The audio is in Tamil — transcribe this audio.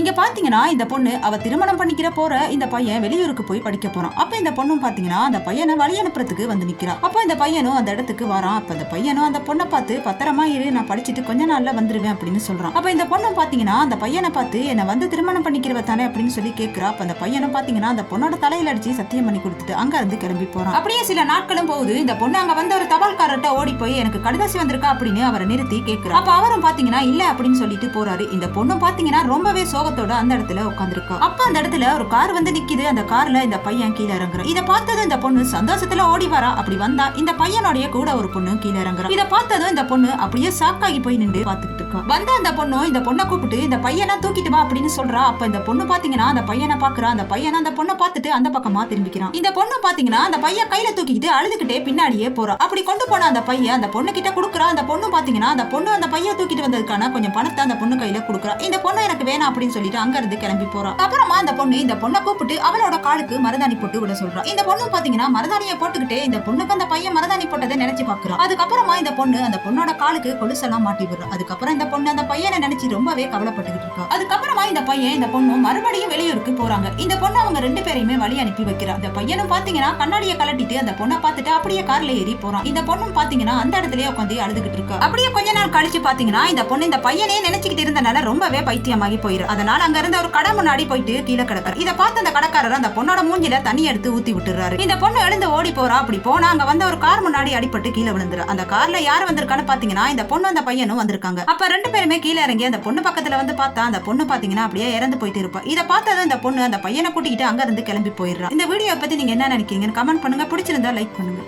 இங்க பாத்தீங்கன்னா இந்த பொண்ணு அவ திருமணம் பண்ணிக்கிற போற இந்த பையன் வெளியூருக்கு போய் படிக்க போறான். அப்ப இந்த பொண்ணும் பாத்தீங்கன்னா அந்த பையனை வழி அனுப்புறதுக்கு வந்து நிக்கிறா. அப்ப இந்த பையனும் அந்த இடத்துக்கு வரான். அப்ப அந்த பையனும் அந்த பொண்ணை பார்த்து பத்திரமா இரு நான் படிச்சுட்டு கொஞ்ச நாள்ல வந்துருவேன் அப்படின்னு சொல்றான். அப்ப இந்த பொண்ணும் பாத்தீங்கன்னா அந்த பையனை பார்த்து என்ன வந்து திருமணம் பண்ணிக்கிறவ தானே அப்படின்னு சொல்லி கேக்குறா. அப்ப அந்த பையனும் பாத்தீங்கன்னா அந்த பொண்ணோட தலையில அடிச்சு சத்தியம் பண்ணி கொடுத்துட்டு அங்க இருந்து கிளம்பி போறான். அப்படியே சில நாட்களும் போகுது. இந்த பொண்ணு அங்க வந்து ஒரு தபால்காரர்கிட்ட ஓடி போய் எனக்கு கடுதாசி வந்திருக்கா? அப்படின்னு அவரை நிறுத்தி கேக்குறா. அப்ப அவரும் பாத்தீங்கன்னா இல்ல அப்படின்னு சொல்லிட்டு போறாரு. இந்த பொண்ணும் பாத்தீங்கன்னா ரொம்பவே சோகத்தோட அந்த இடத்துல உட்காந்துருக்கா அப்ப அந்த இடத்துல ஒரு கார் வந்து நிக்குது. அந்த கார்ல இந்த பையன் கீழே இறங்குறான். இதை பார்த்ததும் இந்த பொண்ணு சந்தோஷத்துல ஓடி வரா. அப்படி வந்தா இந்த பையனுடைய கூட ஒரு பொண்ணு கீழே இறங்குறா. இதை பார்த்ததும் இந்த பொண்ணு அப்படியே சாக்காகி போய் நின்று பாத்துக்கிட்டு இருக்கா. வந்த அந்த பொண்ணு இந்த பொண்ணை கூப்பிட்டு இந்த பையனை தூக்கிட்டு வா அப்படின்னு சொல்றா. அப்ப இந்த பொண்ணு பாத்தீங்கன்னா அந்த பையனை பாக்குறா அந்த பையனை அந்த பொண்ணை பார்த்துட்டு அந்த பக்கமா திரும்பிக்கிறான். இந்த பொண்ணு பாத்தீங்கன்னா அந்த பையன் கையில தூக்கிட்டு அழுதுகிட்டே பின்னாடியே போறா. அப்படி கொண்டு போன அந்த பையன் அந்த பொண்ணு கிட்ட குடுக்குறா. அந்த பொண்ணு பாத்தீங்கன்னா அந்த பொண்ணு அந்த பையன் தூக்கிட்டு வந்ததுக்கான கொஞ்சம் பணத்தை அந்த பொண்ணு கையில குடுக்குறா. இந்த பொண்ணு எனக்கு வேணாம் அப்படின்னு சொல்லிட்டு அங்க இருந்து கிளம்பி போறா அப்புறமா அந்த பொண்ணு இந்த பொண்ணை கூப்பிட்டு அவளோட காலுக்கு மருதாணி போட்டு விட சொல்றா. இந்த பொண்ணு பாத்தீங்கன்னா மருதாணியை போட்டுக்கிட்டே இந்த பொண்ணுக்கு அந்த பையன் மருதாணி போட்டதை நினைச்சு பாக்குறா. அதுக்கப்புறமா இந்த பொண்ணு அந்த பொண்ணோட காலுக்கு கொலுசெல்லாம் மாட்டி விடுறா. அதுக்கப்புறம் இந்த பொண்ணு அந்த பையனை நினைச்சு ரொம்பவே கவலைப்பட்டுக்கிட்டு இருக்கா. அதுக்கப்புறமா இந்த பையன் இந்த பொண்ணும் மறுபடியும் வெளியூருக்கு போறாங்க. இந்த பொண்ணு அவங்க ரெண்டு பேரையுமே வழி அனுப்பி வைக்கிறா. அந்த பையனும் பாத்தீங்கன்னா கண்ணாடியை கலட்டிட்டு அந்த பொண்ணை பார்த்துட்டு அப்படியே கார்ல ஏறி போறான். இந்த பொண்ணும் பாத்தீங்கன்னா அந்த இடத்துலயே உட்காந்து அழுதுகிட்டு இருக்கா. அப்படியே கொஞ்ச நாள் கழிச்சு பாத்தீங்கன்னா இந்த பொண்ணு இந்த பையனே நினைச்சுக்கிட்டு இருந்தனால ரொம்பவே பைத்தியமாகி போயிரு. அதனால அங்க இருந்த ஒரு கடை முன்னாடி போயிட்டு கீழே கிடக்குற இதை பார்த்து அந்த கடைக்காரர் அந்த பொண்ணோட மூஞ்சில தண்ணி எடுத்து ஊத்தி விட்டுறாரு. இந்த பொண்ணு எழுந்து ஓடி போறா அப்படி போனா அங்க வந்த ஒரு கார் முன்னாடி அடிபட்டு கீழே விழுந்துரு அந்த கார்ல யார் வந்திருக்கான்னு பாத்தீங்கன்னா இந்த பொண்ணு அந்த பையனும் வந்திருக்காங்க. அப்ப ரெண்டு பேருமே கீழே இறங்கி அந்த பொண்ணு பக்கத்துல வந்து பார்த்தா அந்த பொண்ணு பாத்தீங்கன்னா அப்படியே இறந்து போயிட்டு இருப்பா. இதை பார்த்ததும் இந்த பொண்ணு அந்த பையனை கூட்டிகிட்டு அங்க இருந்து கிளம்பி போயிடுறா. இந்த வீடியோ பத்தி நீங்க என்ன நினைக்கிறீங்கன்னு கமெண்ட் பண்ணுங்க. பிடிச்சிருந்தா லைக் பண்ணுங்க.